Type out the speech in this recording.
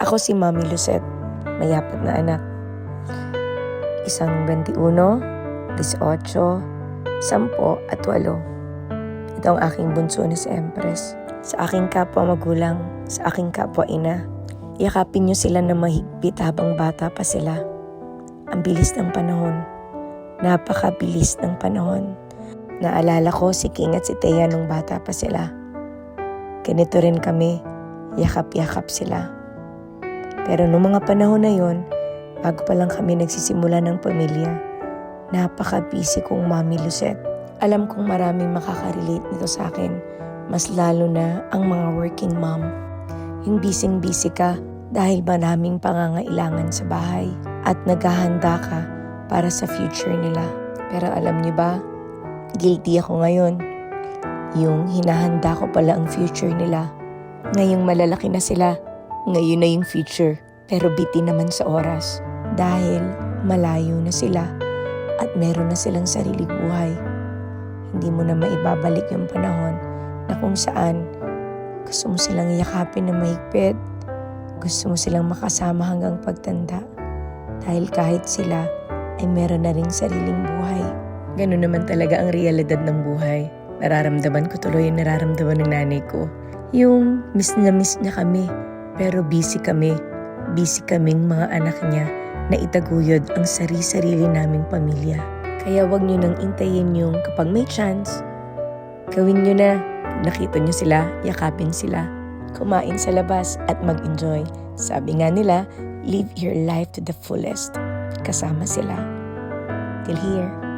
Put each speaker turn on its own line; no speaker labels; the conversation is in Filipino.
Ako si Mami Lucette, may apat na anak. Isang 21, 18, 10 at 8. Ito ang aking bunso na si Empress. Sa aking kapwa magulang, sa aking kapwa ina, yakapin niyo sila na mahigpit habang bata pa sila. Ang bilis ng panahon. Napakabilis ng panahon. Naalala ko si King at si Thea nung bata pa sila. Ganito rin kami, yakap-yakap sila. Pero nung mga panahon na yon, bago pa lang kami nagsisimula ng pamilya, napaka-busy kong Mami Lucette. Alam kong maraming makaka-relate nito sa akin, mas lalo na ang mga working mom. Yung busy-busy ka dahil maraming pangangailangan sa bahay at naghahanda ka para sa future nila. Pero alam niyo ba, guilty ako ngayon. Yung hinahanda ko pala ang future nila. Ngayong malalaki na sila, ngayon na yung future. Pero biti naman sa oras dahil malayo na sila at meron na silang sariling buhay. Hindi mo na maibabalik yung panahon na kung saan gusto mo silang yakapin na mahigpit, gusto mo silang makasama hanggang pagtanda. Dahil kahit sila ay meron na rin sariling buhay. Ganun naman talaga ang realidad ng buhay. Nararamdaman ko tuloy yung nararamdaman ng nanay ko. Yung miss na miss niya kami, pero busy kami. Busy kaming mga anak niya na itaguyod ang sari-sarili naming pamilya. Kaya wag niyo nang intayin yung kapag may chance, gawin niyo na. Nakita niyo sila, yakapin sila. Kumain sa labas at mag-enjoy. Sabi nga nila, live your life to the fullest. Kasama sila. Till here.